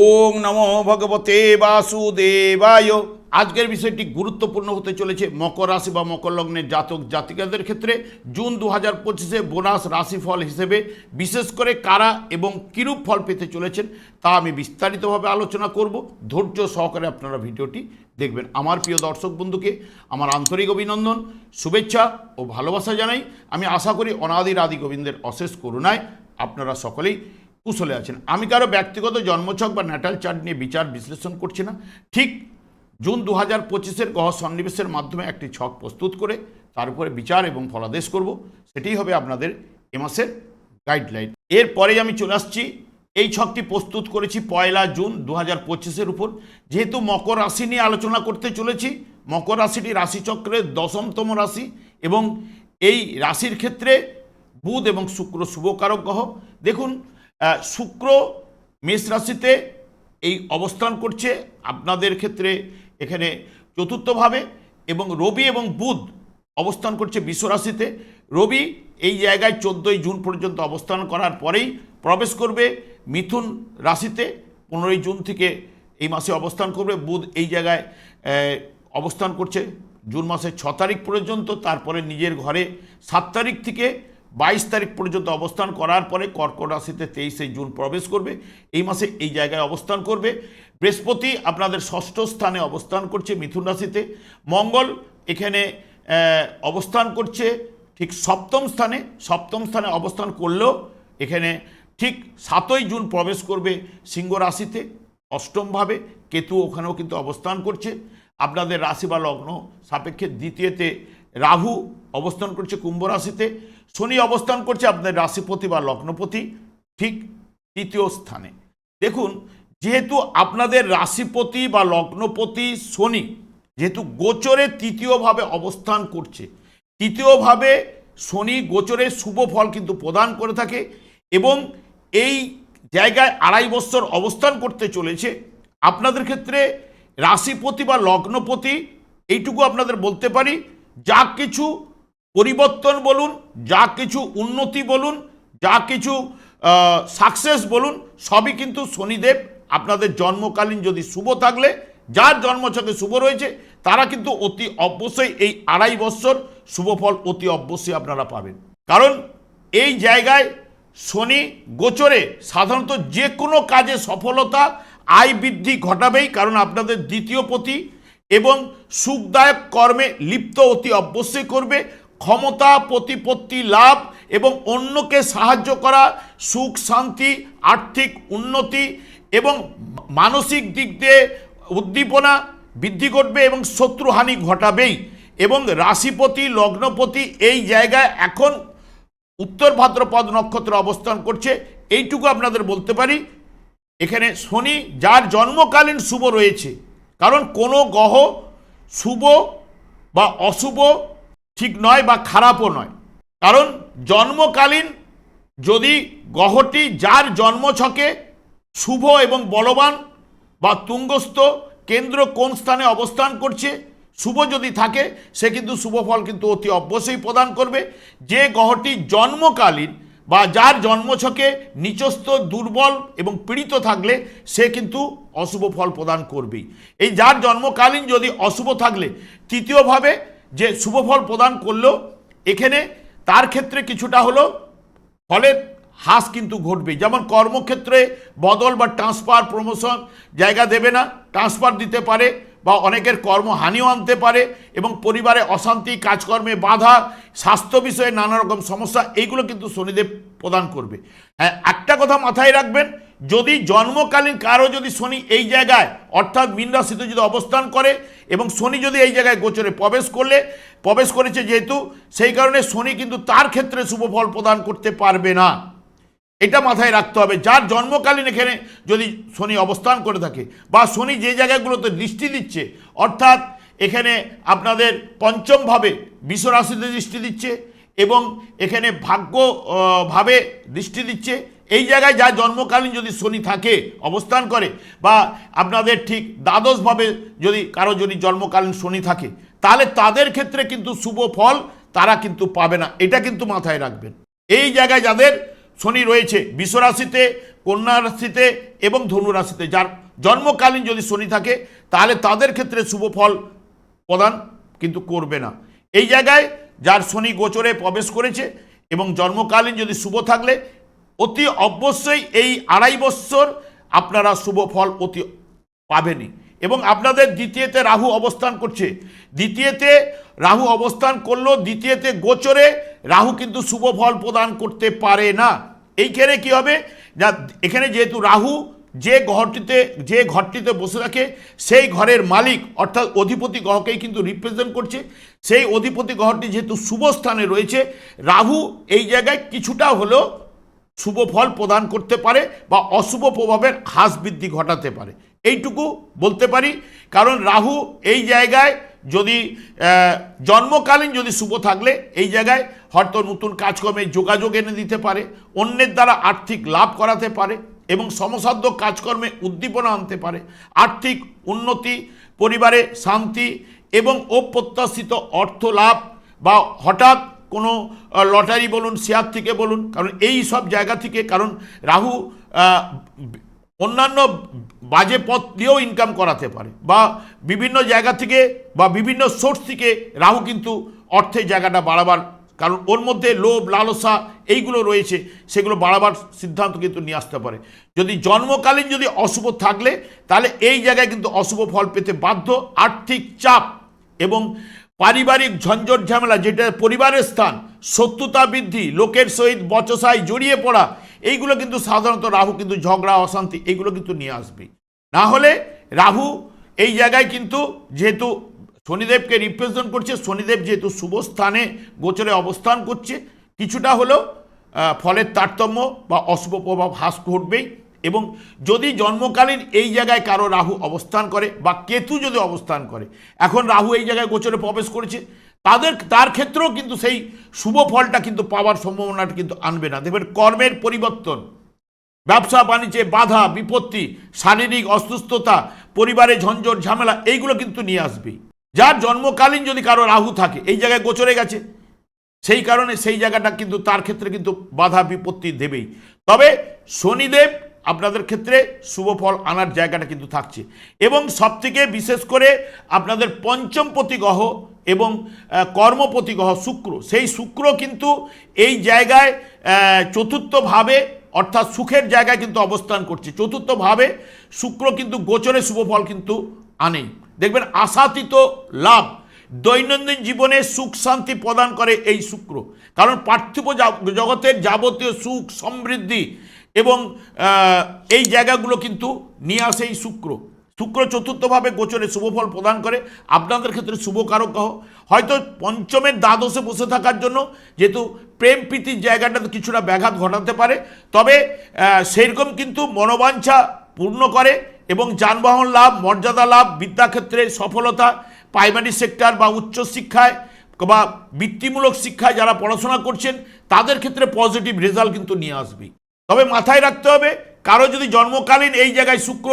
ওং নমো ভগবতে বাসুদেবায়। আজকের বিষয়টি গুরুত্বপূর্ণ হতে চলেছে মকর রাশি বা মকর লগ্নের জাতক জাতিকাদের ক্ষেত্রে। জুন দু হাজার পঁচিশে বোনাস রাশিফল হিসেবে বিশেষ করে কারা এবং কিরূপ ফল পেতে চলেছেন তা আমি বিস্তারিতভাবে আলোচনা করব। ধৈর্য সহকারে আপনারা ভিডিওটি দেখবেন। আমার প্রিয় দর্শক বন্ধুকে আমার আন্তরিক অভিনন্দন, শুভেচ্ছা ও ভালোবাসা জানাই। আমি আশা করি অনাদির আদি গোবিন্দের অশেষ করুণায় আপনারা সকলেই কুশলে আছেন। আমি কারও ব্যক্তিগত জন্মছক বা ন্যাটাল চার্ট নিয়ে বিচার বিশ্লেষণ করছি না। ঠিক জুন দু হাজার পঁচিশের গহ সন্নিবেশের মাধ্যমে একটি ছক প্রস্তুত করে তার উপরে বিচার এবং ফলাদেশ করব। সেটাই হবে আপনাদের এ মাসের গাইডলাইন। এরপরেই আমি চলে আসছি। এই ছকটি প্রস্তুত করেছি পয়লা জুন দু হাজার পঁচিশের উপর। যেহেতু মকর রাশি নিয়ে আলোচনা করতে চলেছি, মকর রাশিটি রাশিচক্রের দশমতম রাশি এবং এই রাশির ক্ষেত্রে বুধ এবং শুক্র শুভকারক গ্রহ। দেখুন শুক্র মেষ রাশিতে এই অবস্থান করছে। আপনাদের ক্ষেত্রে এখানে চতুর্থভাবে এবং রবি এবং বুধ অবস্থান করছে বিশ্ব রাশিতে। রবি এই জায়গায় চোদ্দোই জুন পর্যন্ত অবস্থান করার পরেই প্রবেশ করবে মিথুন রাশিতে। পনেরোই জুন থেকে এই মাসে অবস্থান করবে। বুধ এই জায়গায় অবস্থান করছে জুন মাসের ছ তারিখ পর্যন্ত। তারপরে নিজের ঘরে সাত তারিখ থেকে বাইশ তারিখ পর্যন্ত অবস্থান করার পরে কর্কট রাশিতে তেইশে জুন প্রবেশ করবে, এই মাসে এই জায়গায় অবস্থান করবে। বৃহস্পতি আপনাদের ষষ্ঠ স্থানে অবস্থান করছে মিথুন রাশিতে। মঙ্গল এখানে অবস্থান করছে ঠিক সপ্তম স্থানে। সপ্তম স্থানে অবস্থান করলেও এখানে ঠিক সাতই জুন প্রবেশ করবে সিংহ রাশিতে। অষ্টমভাবে কেতু ওখানেও কিন্তু অবস্থান করছে। আপনাদের রাশি বা লগ্ন সাপেক্ষে দ্বিতীয়তে রাহু অবস্থান করছে কুম্ভ রাশিতে। শনি অবস্থান করছে আপনাদের রাশিপতি বা লগ্নপতি, ঠিক তৃতীয় স্থানে। দেখুন, যেহেতু আপনাদের রাশিপতি বা লগ্নপতি শনি, যেহেতু গোচরে তৃতীয়ভাবে অবস্থান করছে, তৃতীয়ভাবে শনি গোচরে শুভ ফল কিন্তু প্রদান করে থাকে এবং এই জায়গায় আড়াই বছর অবস্থান করতে চলেছে। আপনাদের ক্ষেত্রে রাশিপতি বা লগ্নপতি, এইটুকু আপনাদের বলতে পারি, যা কিছু পরিবর্তন বলুন, যা কিছু উন্নতি বলুন, যা কিছু সাকসেস বলুন, সবই কিন্তু শনিদেব আপনাদের জন্মকালীন যদি শুভ থাকলে, যার জন্মছকে শুভ রয়েছে, তারা কিন্তু অতি অবশ্যই এই আড়াই বছর শুভ ফল অতি অবশ্যই আপনারা পাবেন। কারণ এই জায়গায় শনি গোচরে সাধারণত যে কোনো কাজে সফলতা, আয় বৃদ্ধি ঘটাবেই, কারণ আপনাদের দ্বিতীয় পতি এবং সুখদায়ক কর্মে লিপ্ত অতি অবশ্যই করবে। ক্ষমতা, প্রতিপত্তি, লাভ এবং অন্যকে সাহায্য করা, সুখ, শান্তি, আর্থিক উন্নতি এবং মানসিক দিক দিয়ে উদ্দীপনা বৃদ্ধি করবে এবং শত্রুহানি ঘটাবেই। এবং রাশিপতি, লগ্নপতি এই জায়গায় এখন উত্তর ভাদ্রপদ নক্ষত্র অবস্থান করছে। এইটুকু আপনাদের বলতে পারি। এখানে শনি, যার জন্মকালীন শুভ রয়েছে। কারণ কোনো গ্রহ শুভ বা অশুভ ঠিক নয় বা খারাপও নয়। কারণ জন্মকালীন যদি গ্রহটি যার জন্মছকে শুভ এবং বলবান বা তুঙ্গস্থ কেন্দ্র কোন স্থানে অবস্থান করছে, শুভ যদি থাকে, সে কিন্তু শুভ ফল কিন্তু অতি অবশ্যই প্রদান করবে। যে গ্রহটি জন্মকালীন বা যার জন্মছকে নিচস্থ, দুর্বল এবং পীড়িত থাকলে, সে কিন্তু অশুভ ফল প্রদান করবেই। এই যার জন্মকালীন যদি অশুভ থাকলে, তৃতীয়ভাবে যে শুভ ফল প্রদান করলেও এখানে তার ক্ষেত্রে কিছুটা হলো ফলের হ্রাস কিন্তু ঘটবে। যেমন কর্মক্ষেত্রে বদল বা ট্রান্সফার প্রমোশন জায়গা দেবে না ট্রান্সফার দিতে পারে বা অনেকের কর্মহানিও আনতে পারে এবং পরিবারে অশান্তি, কাজকর্মে বাধা, স্বাস্থ্য বিষয়ে নানা রকম সমস্যা, এইগুলো কিন্তু শনিদেব প্রদান করবে। হ্যাঁ একটা কথা মাথায় রাখবেন যদি জন্মকালীন কারও যদি শনি এই জায়গায়, অর্থাৎ মীন রাশিতে যদি অবস্থান করে এবং শনি যদি এই জায়গায় গোচরে প্রবেশ করলে, প্রবেশ করেছে যেহেতু, সেই কারণে শনি কিন্তু তার ক্ষেত্রে শুভ ফল প্রদান করতে পারবে না। এটা মাথায় রাখতে হবে। যার জন্মকালীন এখানে যদি শনি অবস্থান করে থাকে বা শনি যে জায়গাগুলোতে দৃষ্টি দিচ্ছে, অর্থাৎ এখানে আপনাদের পঞ্চমভাবে বিশ্বরাশিতে দৃষ্টি দিচ্ছে এবং এখানে ভাগ্যভাবে দৃষ্টি দিচ্ছে এই জায়গায় যা জন্মকালীন যদি শনি থাকে, অবস্থান করে, বা আপনাদের ঠিক দ্বাদশভাবে যদি কারও যদি জন্মকালীন শনি থাকে, তাহলে তাদের ক্ষেত্রে কিন্তু শুভ ফল তারা কিন্তু পাবে না। এটা কিন্তু মাথায় রাখবেন। এই জায়গায় যাদের শনি রয়েছে বিশ্বরাশিতে কন্যা রাশিতে এবং ধনুরাশিতে যার জন্মকালীন যদি শনি থাকে, তাহলে তাদের ক্ষেত্রে শুভ ফল প্রদান কিন্তু করবে না। এই জায়গায় যার শনি গোচরে প্রবেশ করেছে এবং জন্মকালীন যদি শুভ থাকলে অতি অবশ্যই এই আড়াই বৎসর আপনারা শুভ ফল অতি পাবেনই। এবং আপনাদের দ্বিতীয়তে রাহু অবস্থান করছে। দ্বিতীয়তে রাহু অবস্থান করলেও দ্বিতীয়তে গোচরে রাহু কিন্তু শুভ ফল প্রদান করতে পারে না। এইখানে কি হবে? না, এখানে যেহেতু রাহু যে ঘরটিতে যে ঘরটিতে বসে থাকে, সেই ঘরের মালিক, অর্থাৎ অধিপতি গ্রহকেই কিন্তু রিপ্রেজেন্ট করছে। সেই অধিপতি গ্রহটি যেহেতু শুভ স্থানে রয়েছে, রাহু এই জায়গায় কিছুটা হলেও শুভ ফল প্রদান করতে পারে বা অশুভ প্রভাবের হ্রাস বৃদ্ধি ঘটাতে পারে। এইটুকু বলতে পারি, কারণ রাহু এই জায়গায় যদি জন্মকালীন যদি শুভ থাকলে এই জায়গায় হয়তো নতুন কাজকর্মে যোগাযোগ এনে দিতে পারে, অন্যের দ্বারা আর্থিক লাভ করাতে পারে এবং সমসাধ্য কাজকর্মে উদ্দীপনা আনতে পারে। আর্থিক উন্নতি, পরিবারে শান্তি এবং অপ্রত্যাশিত অর্থ লাভ বা হঠাৎ কোনো লটারি বলুন, শেয়ার থেকে বলুন, কারণ এই সব জায়গা থেকে, কারণ রাহু অন্যান্য বাজে পথ দিয়েও ইনকাম করাতে পারে, বা বিভিন্ন জায়গা থেকে, বা বিভিন্ন সোর্স থেকে রাহু কিন্তু অর্থের জায়গাটা বাড়াবার, কারণ ওর মধ্যে লোভ, লালসা এইগুলো রয়েছে, সেগুলো বাড়াবার সিদ্ধান্ত কিন্তু নিয়ে আসতে পারে। যদি জন্মকালীন যদি অশুভ থাকলে, তাহলে এই জায়গায় কিন্তু অশুভ ফল পেতে বাধ্য, আর্থিক চাপ এবং পারিবারিক ঝঞ্ঝট ঝামেলা, যেটা পরিবারের স্থান, শত্রুতা বৃদ্ধি, লোকের সহিত বচসায় জড়িয়ে পড়া, এইগুলো কিন্তু সাধারণত রাহু কিন্তু ঝগড়া, অশান্তি, এইগুলো কিন্তু নিয়ে আসবে। না হলে রাহু এই জায়গায় কিন্তু যেহেতু শনিদেবকে রিপ্রেজেন্ট করছে, শনিদেব যেহেতু শুভ স্থানে গোচরে অবস্থান করছে, কিছুটা হলেও ফলের তারতম্য বা অশুভ প্রভাব হ্রাস ঘটবেই। এবং যদি জন্মকালীন এই জায়গায় কারও রাহু অবস্থান করে বা কেতু যদি অবস্থান করে, এখন রাহু এই জায়গায় গোচরে প্রবেশ করেছে, তাদের, তার ক্ষেত্রেও কিন্তু সেই শুভ ফলটা কিন্তু পাওয়ার সম্ভাবনাটা কিন্তু আনবে না। দেখবেন কর্মের পরিবর্তন, ব্যবসা, বাণিজ্যে বাধা, বিপত্তি, শারীরিক অসুস্থতা, পরিবারে ঝঞ্ঝট, ঝামেলা, এইগুলো কিন্তু নিয়ে আসবেই যার জন্মকালীন যদি কারও রাহু থাকে, এই জায়গায় গোচরে গেছে, সেই কারণে সেই জায়গাটা কিন্তু তার ক্ষেত্রে কিন্তু বাধা, বিপত্তি দেবেই। তবে শনিদেব আপনাদের ক্ষেত্রে শুভ ফল আনার জায়গাটা কিন্তু থাকছে। এবং সবথেকে বিশেষ করে আপনাদের পঞ্চমপতি গ্রহ এবং আহ, কর্মপতি গ্রহ শুক্র। সেই শুক্র কিন্তু এই জায়গায় চতুর্থভাবে অর্থাৎ সুখের জায়গায় কিন্তু অবস্থান করছে। চতুর্থভাবে শুক্র কিন্তু গোচরে শুভ ফল কিন্তু আনেই। দেখবেন আশাতীত লাভ দৈনন্দিন জীবনে সুখ শান্তি প্রদান করে এই শুক্র। কারণ পার্থিব জগতের যাবতীয় সুখ সমৃদ্ধি এবং এই জায়গাগুলো কিন্তু নিয়ে আসে এই শুক্র। শুক্র চতুর্থভাবে গোচরে শুভফল প্রদান করে। আপনাদের ক্ষেত্রে শুভকারক হয়তো পঞ্চমের দ্বাদশে বসে থাকার জন্য যেহেতু প্রেম প্রীতির জায়গাটাতে কিছুটা ব্যাঘাত ঘটাতে পারে। তবে আহ, সেরকম কিন্তু মনোবাঞ্ছা পূর্ণ করে এবং যানবাহন লাভ মর্যাদা লাভ বিদ্যাক্ষেত্রে সফলতা প্রাইমারি সেক্টর বা উচ্চশিক্ষায় বা বৃত্তিমূলক শিক্ষায় যারা পড়াশোনা করছেন, তাদের ক্ষেত্রে পজিটিভ রেজাল্ট কিন্তু নিয়ে আসবে। তবে মাথায় রাখতে হবে, কারও যদি জন্মকালীন এই জায়গায় শুক্র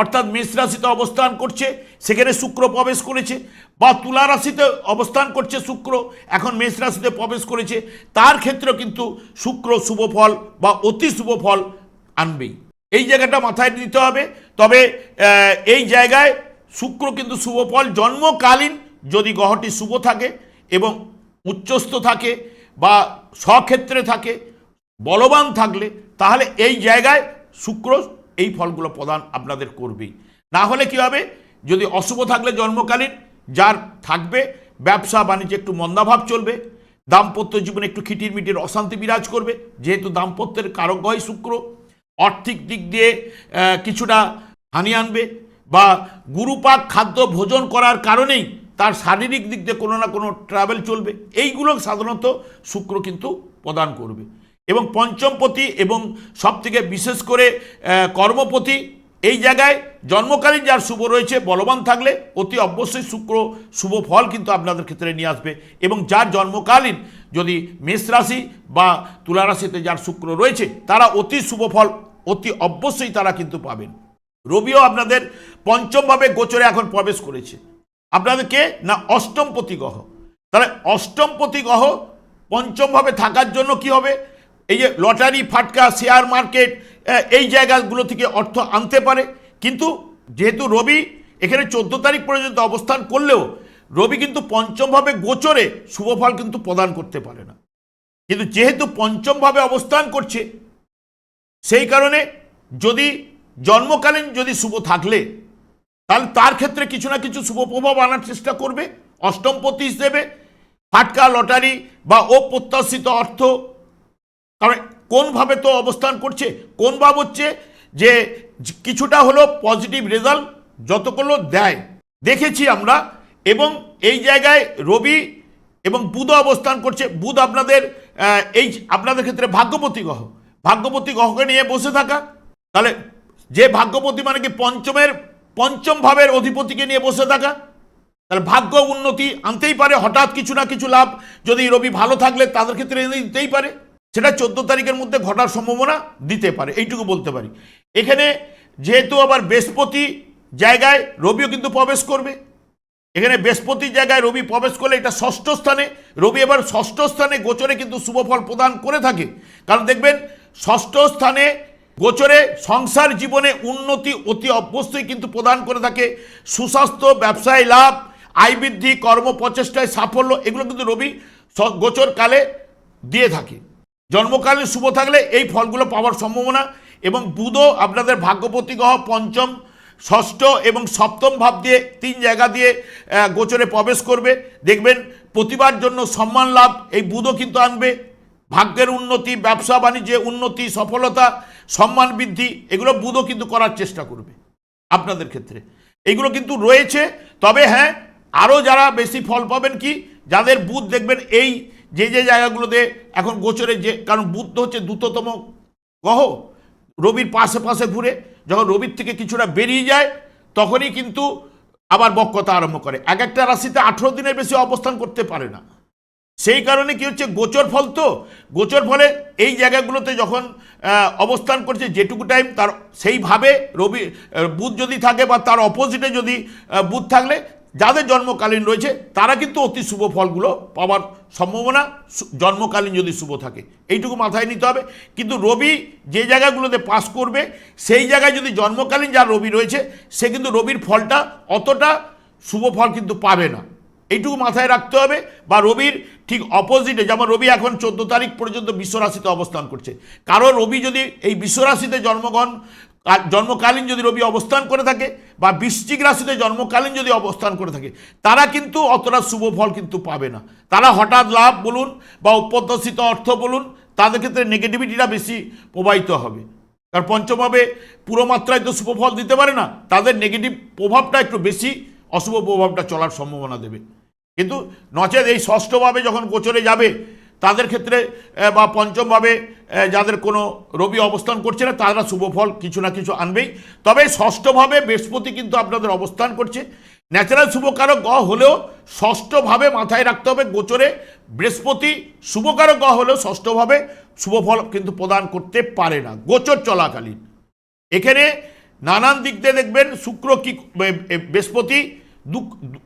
অর্থাৎ মেষ রাশিতে অবস্থান করছে, সেখানে শুক্র প্রবেশ করেছে বা তুলা রাশিতে অবস্থান করছে শুক্র, এখন মেষ রাশিতে প্রবেশ করেছে, তার ক্ষেত্রেও কিন্তু শুক্র শুভ ফল বা অতি শুভ ফল আনবেই। এই জায়গাটা মাথায় নিতে হবে। তবে এই জায়গায় শুক্র কিন্তু শুভ ফল জন্মকালীন যদি গ্রহটি শুভ থাকে এবং উচ্চস্থ থাকে বা স্বক্ষেত্রে থাকে, বলবান থাকলে, তাহলে এই জায়গায় শুক্র এই ফলগুলো প্রদান আপনাদের করবেই। না হলে কি হবে? যদি অশুভ থাকলে জন্মকালীন, যার থাকবে, ব্যবসা বাণিজ্যে একটু মন্দাভাব চলবে, দাম্পত্য জীবনে একটু খিটির মিটির অশান্তি বিরাজ করবে, যেহেতু দাম্পত্যের কারক হয় শুক্র আর্থিক দিক দিয়ে কিছুটা হানি আনবে বা গুরুপাক খাদ্য ভোজন করার কারণেই তার শারীরিক দিক দিয়ে কোনো না কোনো ট্রাভেল চলবে। এইগুলো সাধারণত শুক্র কিন্তু প্রদান করবে। এবং পঞ্চমপতি এবং সবথেকে বিশেষ করে কর্মপতি এই জায়গায় জন্মকালীন যার শুভ রয়েছে, বলবান থাকলে অতি অবশ্যই শুক্র শুভ ফল কিন্তু আপনাদের ক্ষেত্রে নিয়ে আসবে। এবং যার জন্মকালীন যদি মেষ রাশি বা তুলা রাশিতে যার শুক্র রয়েছে, তারা অতি শুভ ফল অতি অবশ্যই তারা কিন্তু পাবেন। রবিও আপনাদের পঞ্চমভাবে গোচরে এখন প্রবেশ করেছে। আপনাদেরকে না অষ্টমপতি গ্রহ। তাহলে অষ্টমপতি গ্রহ পঞ্চমভাবে থাকার জন্য কি হবে? এই যে লটারি, ফাটকা, শেয়ার মার্কেট এই জায়গাগুলো থেকে অর্থ আনতে পারে। কিন্তু যেহেতু রবি এখানে চোদ্দ তারিখ পর্যন্ত অবস্থান করলেও, রবি কিন্তু পঞ্চমভাবে গোচরে শুভফল কিন্তু প্রদান করতে পারে না। কিন্তু যেহেতু পঞ্চমভাবে অবস্থান করছে, সেই কারণে যদি জন্মকালীন যদি শুভ থাকলে তাহলে তার ক্ষেত্রে কিছু না কিছু শুভ প্রভাব আনার চেষ্টা করবে অষ্টমপতি হিসেবে ফাটকা, লটারি বা অপ্রত্যাশিত অর্থ। কারণ কোনভাবে তো অবস্থান করছে, কোন ভাব হচ্ছে যে কিছুটা হলো পজিটিভ রেজাল্ট যতগুলো দেয়। দেখেছি আমরা, এবং এই জায়গায় রবি এবং বুধ অবস্থান করছে। বুধ আপনাদের এই আপনাদের ক্ষেত্রে ভাগ্যপতি গ্রহ। ভাগ্যপতি গ্রহকে নিয়ে বসে থাকা। তাহলে যে ভাগ্যপতি মানে কি পঞ্চমের পঞ্চম ভাবের অধিপতিকে নিয়ে বসে থাকা। তাহলে ভাগ্য উন্নতি আনতেই পারে, হঠাৎ কিছু না কিছু লাভ যদি রবি ভালো থাকলে তাদের ক্ষেত্রে এনে দিতেই পারে। সেটা চোদ্দ তারিখের মধ্যে ঘটার সম্ভাবনা দিতে পারে, এইটুকু বলতে পারি। এখানে যেহেতু আবার বৃহস্পতি জায়গায় রবিও কিন্তু প্রবেশ করবে। এখানে বৃহস্পতির জায়গায় রবি প্রবেশ করলে এটা ষষ্ঠ স্থানে, রবি এবার ষষ্ঠ স্থানে গোচরে কিন্তু শুভফল প্রদান করে থাকে। কারণ দেখবেন, ষষ্ঠ স্থানে গোচরে সংসার জীবনে উন্নতি অতি অবশ্যই কিন্তু প্রদান করে থাকে। সুস্বাস্থ্য, ব্যবসায় লাভ, আয় বৃদ্ধি, কর্ম প্রচেষ্টায় সাফল্য, এগুলো কিন্তু রবি গোচর কালে দিয়ে থাকে। জন্মকালীন শুভ থাকলে এই ফলগুলো পাওয়ার সম্ভাবনা এবং বুধও আপনাদের ভাগ্যপতি গ্রহ, পঞ্চম, ষষ্ঠ এবং সপ্তম ভাব দিয়ে তিন জায়গা দিয়ে গোচরে প্রবেশ করবে। দেখবেন প্রতিবার জন্য সম্মান লাভ, এই বুধও কিন্তু আনবে। ভাগ্যের উন্নতি, ব্যবসা, বাণিজ্যে উন্নতি, সফলতা, সম্মান বৃদ্ধি, এগুলো বুধও কিন্তু করার চেষ্টা করবে আপনাদের ক্ষেত্রে। এগুলো কিন্তু রয়েছে, তবে হ্যাঁ আরও যারা বেশি ফল পাবেন কি, যাদের বুধ দেখবেন এই যে যে জায়গাগুলোতে এখন গোচরে যে, কারণ বুধ হচ্ছে দ্রুততম গ্রহ, রবির পাশে পাশে ঘুরে, যখন রবির থেকে কিছুটা বেরিয়ে যায়, তখনই কিন্তু আবার বক্রতা আরম্ভ করে। এক একটা রাশিতে আঠেরো দিনের বেশি অবস্থান করতে পারে না। সেই কারণে কি হচ্ছে, গোচর ফল তো। গোচর ফলে এই জায়গাগুলোতে যখন অবস্থান করছে, যেটুকু টাইম তার, সেইভাবে রবি বুধ যদি থাকে বা তার অপোজিটে যদি বুধ থাকলে, যাদের জন্মকালীন রয়েছে, তারা কিন্তু অতি শুভ ফলগুলো পাওয়ার সম্ভাবনা জন্মকালীন যদি শুভ থাকে। এইটুকু মাথায় নিতে হবে। কিন্তু রবি যে জায়গাগুলোতে পাস করবে, সেই জায়গায় যদি জন্মকালীন যার রবি রয়েছে, সে কিন্তু রবির ফলটা অতটা শুভ ফল কিন্তু পাবে না। এইটুকু মাথায় রাখতে হবে বা রবির ঠিক অপোজিটে, যেমন রবি এখন চোদ্দ তারিখ পর্যন্ত বিশ্বরাশিতে অবস্থান করছে। কারণ রবি যদি এই বিশ্বরাশিতে জন্মগ্রহণ জন্মকালীন যদি রবি অবস্থান করে থাকে বা বৃশ্চিক রাশিতে জন্মকালীন যদি অবস্থান করে থাকে, তারা কিন্তু অতটা শুভ ফল কিন্তু পাবে না। তারা হঠাৎ লাভ বলুন বা অপ্রত্যাশিত অর্থ বলুন, তাদের ক্ষেত্রে নেগেটিভিটিটা বেশি প্রবাহিত হবে। কারণ পঞ্চমভাবে পুরো মাত্রায় তো শুভ ফল দিতে পারে না, তাদের নেগেটিভ প্রভাবটা একটু বেশি, অশুভ প্রভাবটা চলার সম্ভাবনা দেবে। কিন্তু নচেত এই ষষ্ঠভাবে যখন গোচরে যাবে, তাদের ক্ষেত্রে বা পঞ্চমভাবে যাদের কোনো রবি অবস্থান করছে না, তারা শুভ ফল কিছু না কিছু আনবেই। তবে ষষ্ঠভাবে বৃহস্পতি কিন্তু আপনাদের অবস্থান করছে। ন্যাচারাল শুভকারক গ হলেও ষষ্ঠভাবে মাথায় রাখতে হবে গোচরে। বৃহস্পতি শুভকারক গ হলেও ষষ্ঠভাবে শুভ ফল কিন্তু প্রদান করতে পারে না। গোচর চলাকালীন। এখানে নানান দিক দিয়ে দেখবেন শুক্র কি বৃহস্পতি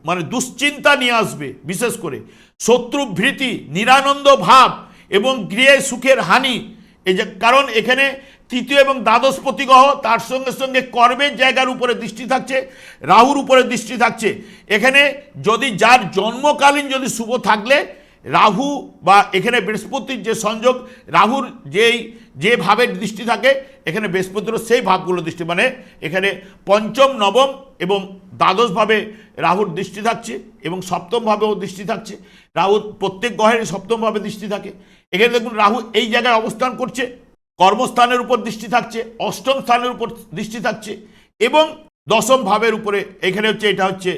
মানে দুশ্চিন্তা নিয়ে আসবে, বিশেষ করে। শত্রু ভীতি নিরানন্দ ভাব এবং গৃহে সুখের হানি, এই যে, কারণ এখানে তৃতীয় এবং দ্বাদশ প্রতিগ্রহ তার সঙ্গে সঙ্গে কর্মের জায়গার উপরে দৃষ্টি থাকছে, রাহুর উপরে দৃষ্টি থাকছে। এখানে যদি যার জন্মকালীন যদি শুভ থাকলে, রাহু বা এখানে বৃহস্পতির যে সংযোগ, রাহুর যেই, যে ভাবের দৃষ্টি থাকে, এখানে বৃহস্পতিরও সেই ভাবগুলো দৃষ্টি মানে এখানে পঞ্চম, নবম এবং দ্বাদশভাবে রাহুর দৃষ্টি থাকছে এবং সপ্তমভাবেও দৃষ্টি থাকছে। রাহুর প্রত্যেক গ্রহের সপ্তমভাবে দৃষ্টি থাকে। এখানে দেখুন, রাহু এই জায়গায় অবস্থান করছে, কর্মস্থানের উপর দৃষ্টি থাকছে, অষ্টম স্থানের উপর দৃষ্টি থাকছে এবং দশম ভাবের উপরে, এখানে হচ্ছে এটা হচ্ছে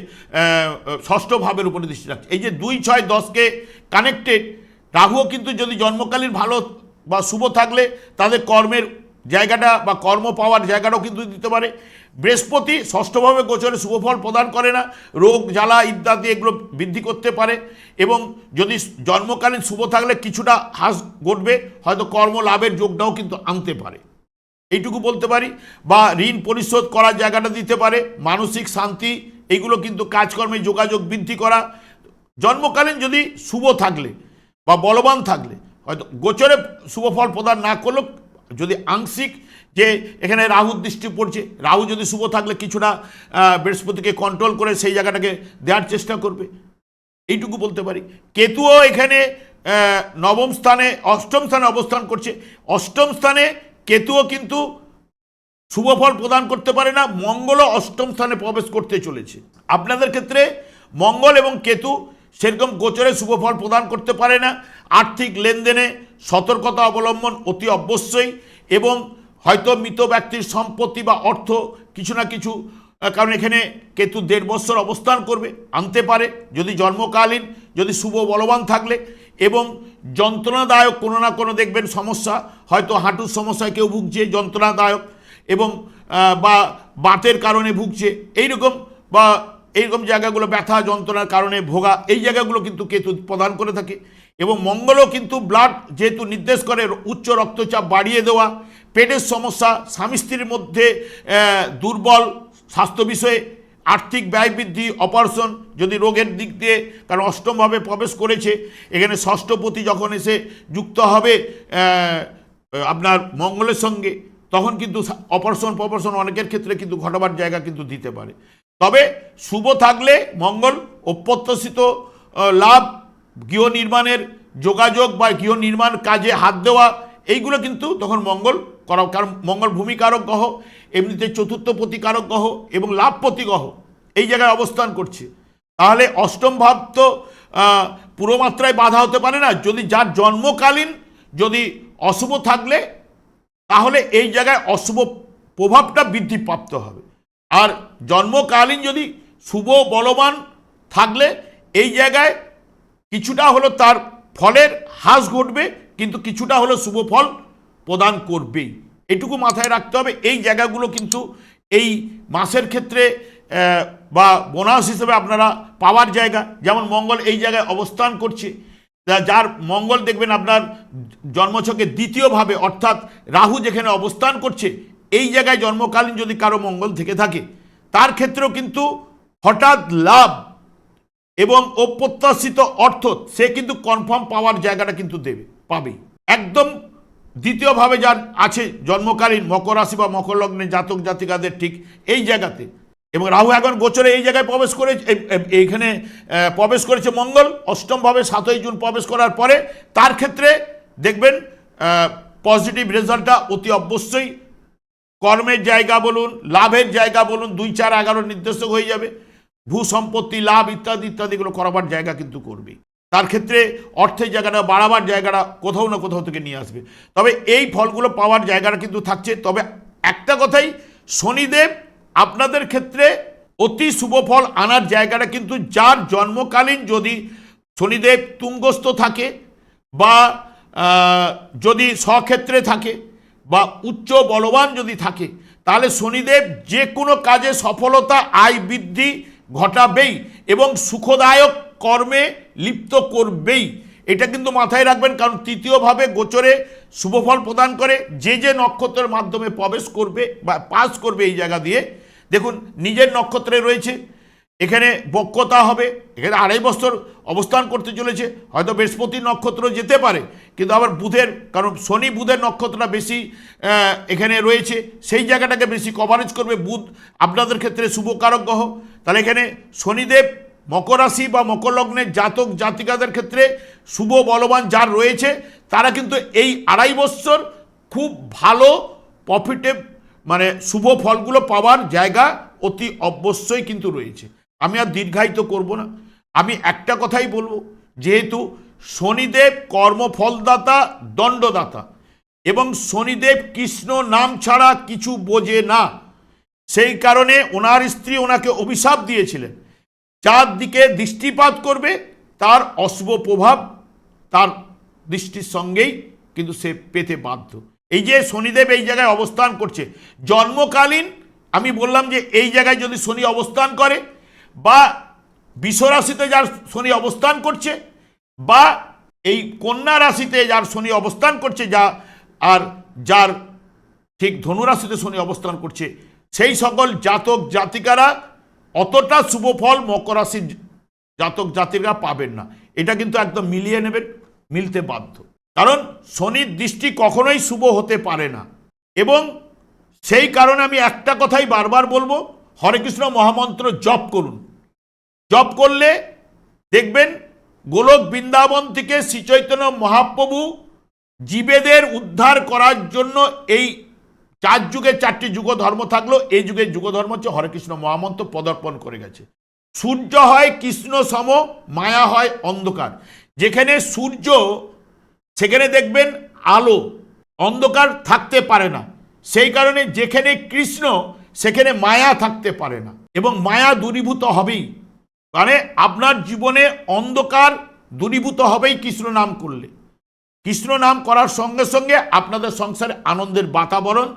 ষষ্ঠ ভাবের উপরে দৃষ্টি রাখছে এই যে দুই ছয় দশকে কানেক্টেড, রাহুও কিন্তু যদি জন্মকালীন ভালো বা শুভ থাকলে তাদের কর্মের জায়গাটা বা কর্ম পাওয়ার জায়গাটাও কিন্তু দিতে পারে। বৃহস্পতি ষষ্ঠভাবে গোচরে শুভফল প্রদান করে না, রোগ, জ্বালা ইত্যাদি এগুলো বৃদ্ধি করতে পারে এবং যদি জন্মকালীন শুভ থাকলে কিছুটা হ্রাস ঘটবে, হয়তো কর্ম লাভের যোগটাও কিন্তু আনতে পারে। এইটুকু বলতে পারি, বা ঋণ পরিশোধ করার জায়গাটা দিতে পারে, মানসিক শান্তি, এগুলো কিন্তু কাজকর্মে যোগাযোগ বৃদ্ধি করা। জন্মকালীন যদি শুভ থাকলে বা বলবান থাকলে, হয়তো গোচরে শুভ ফল প্রদান না করলেও যদি আংশিক যে এখানে রাহুর দৃষ্টি পড়ছে। রাহু যদি শুভ থাকলে কিছুটা বৃহস্পতিকে কন্ট্রোল করে সেই জায়গাটাকে দেওয়ার চেষ্টা করবে। এইটুকু বলতে পারি। কেতুও এখানে নবম স্থানে, অষ্টম স্থানে অবস্থান করছে। অষ্টম স্থানে কেতুও কিন্তু শুভ ফল প্রদান করতে পারে না। মঙ্গলও অষ্টম স্থানে প্রবেশ করতে চলেছে। আপনাদের ক্ষেত্রে মঙ্গল এবং কেতু সেরকম গোচরে শুভ ফল প্রদান করতে পারে না। আর্থিক লেনদেনে সতর্কতা অবলম্বন অতি অবশ্যই এবং হয়তো মৃত ব্যক্তির সম্পত্তি বা অর্থ কিছু না কিছু কারণ এখানে কেতু দেড় বছর অবস্থান করবে, আনতে পারে, যদি জন্মকালীন, যদি শুভ বলবান থাকলে। এবং যন্ত্রণাদায়ক কোনো না কোনো দেখবেন সমস্যা, হয়তো হাঁটুর সমস্যায় কেউ ভুগছে, যন্ত্রণাদায়ক, এবং বা বাতের কারণে ভুগছে, এইরকম বা এইরকম জায়গাগুলো ব্যথা, যন্ত্রণার কারণে ভোগা, এই জায়গাগুলো কিন্তু কেতু প্রদান করে থাকে। এবং মঙ্গলও কিন্তু ব্লাড যেহেতু নির্দেশ করে, উচ্চ রক্তচাপ বাড়িয়ে দেওয়া পেটের সমস্যা, স্বামী স্ত্রীর মধ্যে দুর্বল স্বাস্থ্য বিষয়ে, আর্থিক ব্যয় বৃদ্ধি, অপারেশন যদি রোগের দিক দিয়ে, কারণ অষ্টমভাবে প্রবেশ করেছে, এখানে ষষ্ঠপতি যখন এসে যুক্ত হবে আপনার মঙ্গলের সঙ্গে, তখন কিন্তু অপারেশন, প্রপারেশন অনেকের ক্ষেত্রে কিন্তু ঘটাবার জায়গা কিন্তু দিতে পারে। তবে শুভ থাকলে মঙ্গল, অপ্রত্যাশিত লাভ, গৃহ নির্মাণের যোগাযোগ বা গৃহ নির্মাণ কাজে হাত দেওয়া এইগুলো কিন্তু তখন মঙ্গল করা, কারণ মঙ্গল ভূমিকারক গ্রহ, এমনিতে চতুর্থ প্রতিকারক গ্রহ এবং লাভপতি গ্রহ এই জায়গায় অবস্থান করছে। তাহলে অষ্টম ভাব তো পুরো মাত্রায় বাধা হতে পারে না। যদি যার জন্মকালীন যদি অশুভ থাকলে, তাহলে এই জায়গায় অশুভ প্রভাবটা বৃদ্ধিপ্রাপ্ত হবে। আর জন্মকালীন যদি শুভ বলবান থাকলে, এই জায়গায় কিছুটা হলো তার ফলের হ্রাস ঘটবে কিন্তু কিছুটা হলো শুভ ফল প্রদান করবেই এটুকু মাথায় রাখতে হবে, এই জায়গাগুলো কিন্তু এই মাসের ক্ষেত্রে বা বোনাস হিসেবে আপনারা পাওয়ার জায়গা। যেমন মঙ্গল এই জায়গায় অবস্থান করছে। যার মঙ্গল দেখবেন আপনার জন্মছকে দ্বিতীয়ভাবে, অর্থাৎ রাহু যেখানে অবস্থান করছে, এই জায়গায় জন্মকালীন যদি কারও মঙ্গল থেকে থাকে, তার ক্ষেত্রেও কিন্তু হঠাৎ লাভ এবং অপ্রত্যাশিত অর্থ সে কিন্তু কনফার্ম পাওয়ার জায়গাটা কিন্তু দেবে। পাবেই একদম দ্বিতীয়ভাবে যার আছে জন্মকালীন মকর রাশি বা মকর লগ্নে জাতক জাতিকাদের ঠিক এই জায়গাতে। এবং রাহু এখন গোচরে এই জায়গায় প্রবেশ করে, এই- এই- এইখানে প্রবেশ করেছে মঙ্গল, অষ্টমভাবে সাতই জুন প্রবেশ করার পরে তার ক্ষেত্রে দেখবেন পজিটিভ রেজাল্টটা অতি অবশ্যই। কর্মের জায়গা বলুন, লাভের জায়গা বলুন, দুই চার এগারো নির্দেশক হয়ে যাবে। ভূ সম্পত্তি, লাভ ইত্যাদি ইত্যাদিগুলো করাবার জায়গা কিন্তু করবে। তার ক্ষেত্রে অর্থের জায়গাটা, বাড়াবার জায়গাটা কোথাও না কোথাও থেকে নিয়ে আসবে। তবে এই ফলগুলো পাওয়ার জায়গাটা কিন্তু থাকছে। তবে একটা কথাই, শনিদেব আপনাদের ক্ষেত্রে অতি শুভ ফল আনার জায়গাটা কিন্তু যার জন্মকালীন যদি শনিদেব তুঙ্গস্থ থাকে বা যদি স্বক্ষেত্রে থাকে বা উচ্চ বলবান যদি থাকে, তাহলে শনিদেব যে কোনো কাজে সফলতা, আয় বৃদ্ধি ঘটাবেই এবং সুখদায়ক কর্মে লিপ্ত করবেই। এটা কিন্তু মাথায় রাখবেন, কারণ তৃতীয়ভাবে গোচরে শুভফল প্রদান করে। যে যে নক্ষত্রের মাধ্যমে প্রবেশ করবে বা পাস করবে এই জায়গা দিয়ে, দেখুন, নিজের নক্ষত্রে রয়েছে, এখানে বক্রতা হবে, এখানে আড়াই বছর অবস্থান করতে চলেছে, হয়তো বৃহস্পতি নক্ষত্র যেতে পারে, কিন্তু আবার বুধের, কারণ শনি বুধের নক্ষত্রটা বেশি এখানে রয়েছে, সেই জায়গাটাকে বেশি কভারেজ করবে বুধ। আপনাদের ক্ষেত্রে শুভকারক গ্রহ, তাহলে এখানে শনিদেব মকর রাশি বা মকর লগ্নের জাতক জাতিকাদের ক্ষেত্রে শুভ বলবান যার রয়েছে, তারা কিন্তু এই আড়াই বছর খুব ভালো প্রফিটে মানে শুভ ফলগুলো পাওয়ার জায়গা অতি অবশ্যই কিন্তু রয়েছে। আমি আর দীর্ঘায়িত করব না। আমি একটা কথাই বলব, যেহেতু শনিদেব কর্মফলদাতা, দণ্ডদাতা এবং শনিদেব কৃষ্ণ নাম ছাড়া কিছু বোঝে না। সেই কারণে ওনার স্ত্রী ওনাকে অভিশাপ দিয়েছিলেন। যার দিকে দৃষ্টিপাত করবে, তার অশুভ প্রভাব তার দৃষ্টির সঙ্গেই কিন্তু সে পেতে বাধ্য। এই যে শনিদেব এই জায়গায় অবস্থান করছে, জন্মকালীন আমি বললাম যে এই জায়গায় যদি শনি অবস্থান করে, বা বিশ্বরাশিতে যার শনি অবস্থান করছে, বা এই কন্যা রাশিতে যার শনি অবস্থান করছে, যা আর যার ঠিক ধনুরাশিতে শনি অবস্থান করছে, সেই সকল জাতক জাতিকারা অতটা শুভ ফল মকর রাশির জাতক জাতিরা পাবেন না। এটা কিন্তু একদম মিলিয়ে নেবেন, মিলতে বাধ্য। কারণ শনির দৃষ্টি কখনোই শুভ হতে পারে না। এবং সেই কারণে আমি একটা কথাই বারবার বলব, হরে কৃষ্ণ মহামন্ত্র জপ করুন। জপ করলে দেখবেন গোলক বৃন্দাবন থেকে শ্রীচৈতন্য মহাপ্রভু জীবেদের উদ্ধার করার জন্য এই চার যুগে চারটি যুগ ধর্ম থাকল, এই যুগের যুগ ধর্ম হচ্ছে হরে কৃষ্ণ মহামন্ত্র পদার্পণ করে গেছে। সূর্য হয় কৃষ্ণ সম, মায়া হয় অন্ধকার। যেখানে সূর্য, সেখানে দেখবেন আলো, অন্ধকার থাকতে পারে না। সেই কারণে যেখানে কৃষ্ণ, সেখানে মায়া থাকতে পারে না। এবং মায়া দূরীভূত হবেই। মানে আপনার জীবনে অন্ধকার দূরীভূত হবেই কৃষ্ণ নাম করলে। কৃষ্ণ নাম করার সঙ্গে সঙ্গে আপনাদের সংসারে আনন্দের বাতাবরণ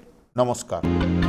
নমস্কার